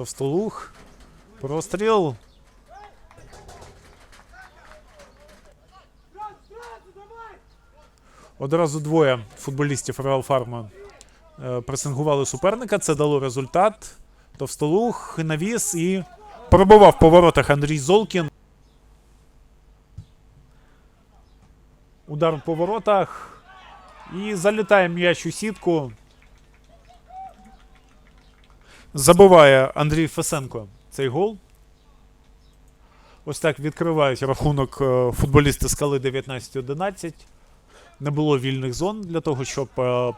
Товстолух. Простріл. Одразу двоє футболістів Реал Фарма пресингували суперника. Це дало результат. Товстолух, навіс і пробував по воротах Андрій Золкін. Удар по воротах. І залітає м'яч у сітку. Забиває Андрій Фесенко цей гол. Ось так відкривають рахунок е, футболісти скали 19-11. Не було вільних зон для того, щоб е,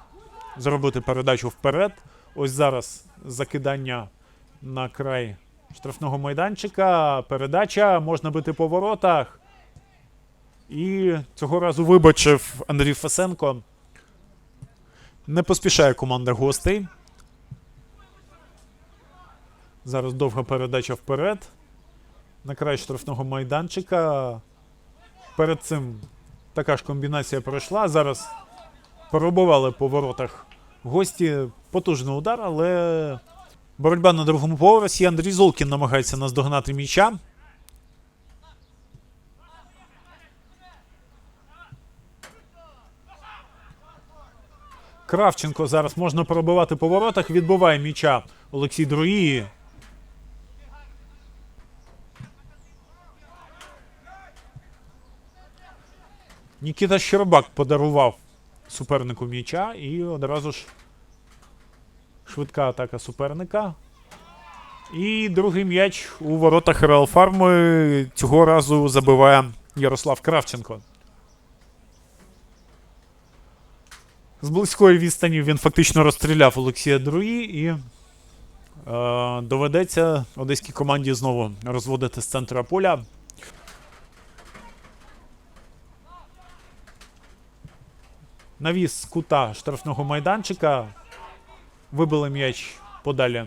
зробити передачу вперед. Ось зараз закидання на край штрафного майданчика. Передача можна бити по воротах. І цього разу вибачив Андрій Фесенко. Не поспішає команда гостей. Зараз довга передача вперед. На край штрафного майданчика. Перед цим така ж комбінація пройшла. Зараз пробували по воротах гості. Потужний удар, але боротьба на другому поверсі. Андрій Золкін намагається наздогнати м'яча. Кравченко зараз можна пробивати по воротах. Відбиває м'яча Олексій Друї. Нікіта Щербак подарував супернику м'яча і одразу ж швидка атака суперника. І другий м'яч у воротах Реал Фарми цього разу забиває Ярослав Кравченко. З близької відстані він фактично розстріляв Олексія Друї і е, доведеться одеській команді знову розводити з центра поля. Навіс з кута штрафного майданчика. Вибили м'яч подалі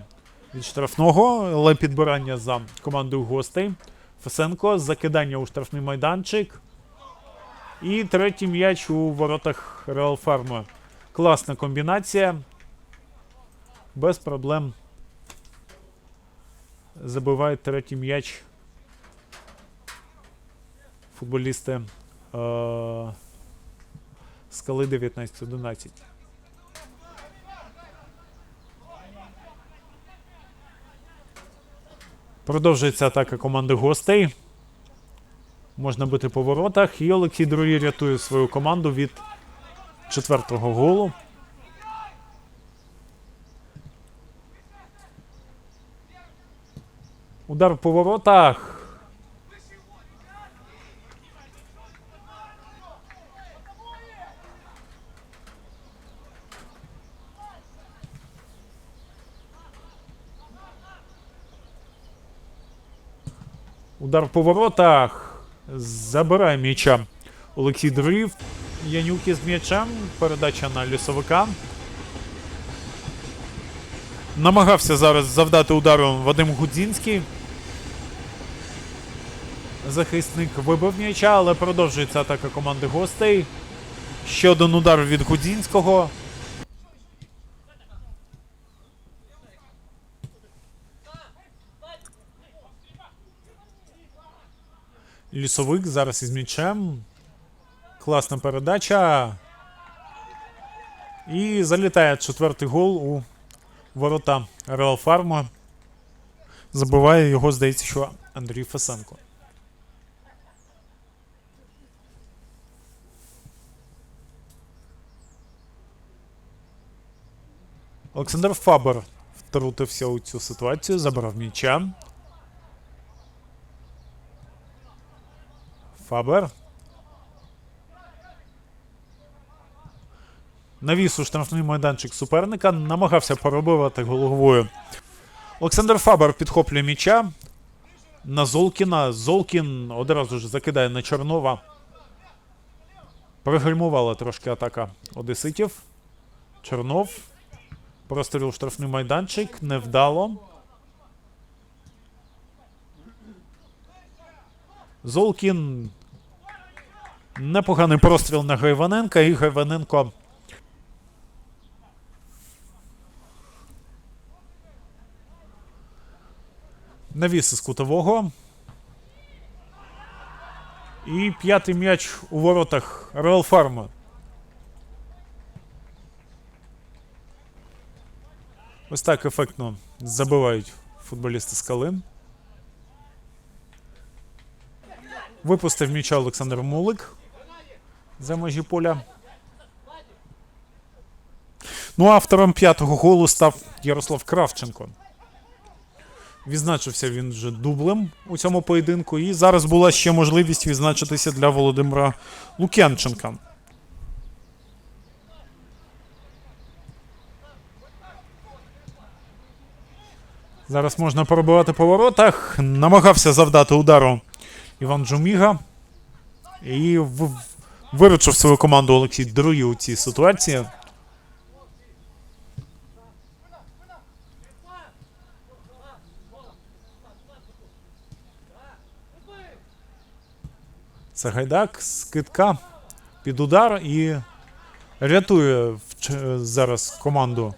від штрафного, але підбирання за командою гостей. Фесенко, закидання у штрафний майданчик. І третій м'яч у воротах Реал Фарма. Класна комбінація. Без проблем. Забивають третій м'яч. Футболісти е- скали 19-11. Продовжується атака команди гостей. Можна бити по воротах. І Олексій Друї рятує свою команду від четвертого голу. Удар по воротах. Удар по воротах. Забирає м'яча Олексій Друїв. Янюки з м'ячем. Передача на лісовика. Намагався зараз завдати удару Вадим Гудзінський. Захисник вибив м'яча, але продовжується атака команди гостей. Ще один удар від Гудзінського. Лісовик зараз із м'ячем. Класна передача. І залітає четвертий гол у ворота Реал Фарма. Забиває його, здається, що Андрій Фесенко. Олександр Фабер втрутився у цю ситуацію, забрав м'яча. Фабер. Навіс у штрафний майданчик суперника, намагався пробивати головою. Олександр Фабер підхоплює м'яча на Золкіна. Золкін одразу ж закидає на Чорнова. Пригальмувала трошки атака Одеситів. Чорнов. Простріл штрафний майданчик. Невдало. Золкін. Непоганий простріл на Гайваненка, і Гайваненко. Навіс із кутового. І п'ятий м'яч у воротах Реал Фарма. Ось так ефектно забивають футболісти скали. Випустив м'яча Олександр Мулик за межі поля. Ну, автором п'ятого голу став Ярослав Кравченко. Відзначився він вже дублем у цьому поєдинку. І зараз була ще можливість відзначитися для Володимира Лук'янченка. Зараз можна пробивати по воротах. Намагався завдати удару Іван Джуміга. І виручив свою команду Олексій Друї у цій ситуації. Це гайдак, скидка під удар і рятує зараз команду.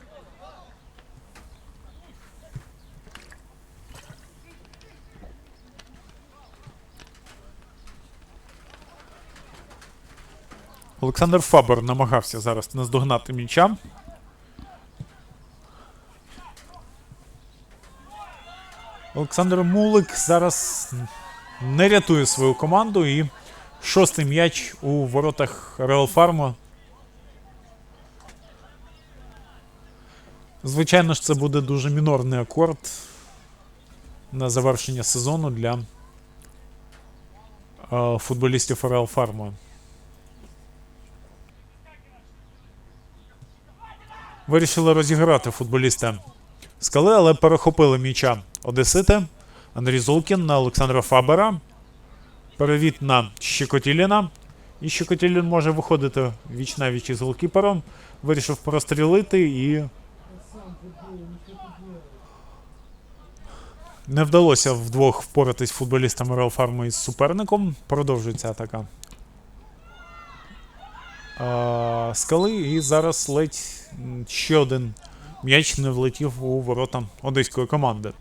Олександр Фабер намагався зараз наздогнати м'яча. Олександр Мулик зараз не рятує свою команду і шостий м'яч у воротах Реал Фарма. Звичайно ж, це буде дуже мінорний акорд на завершення сезону для е, футболістів Реал Фарма. Вирішили розіграти футболіста скали, але перехопили м'яча Одесити. Андрій Золкін на Олександра Фабера. Перевід на Щекотіліна. І Щекотілін може виходити віч на віч із голкіпером. Вирішив прострілити і. Не вдалося вдвох впоратись футболістам Реал Фарма із суперником. Продовжується атака. А, скали. І зараз ледь ще один м'яч не влетів у ворота одеської команди.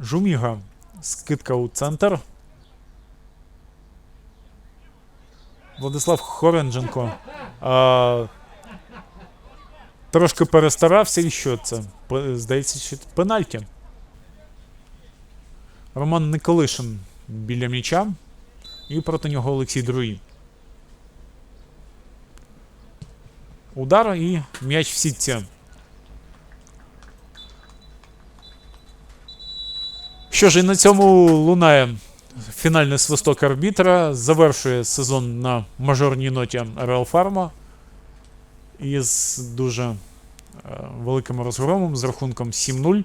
Жуміга. Скидка у центр. Владислав Хорендженко. А, трошки перестарався. І що це? Здається, що пенальті. Роман Николишин біля м'яча. І проти нього Олексій Друї. Удар і м'яч в сітці. Що ж, і на цьому лунає фінальний свисток арбітра. Завершує сезон на мажорній ноті Реал Фарма із дуже е, великим розгромом з рахунком 7-0.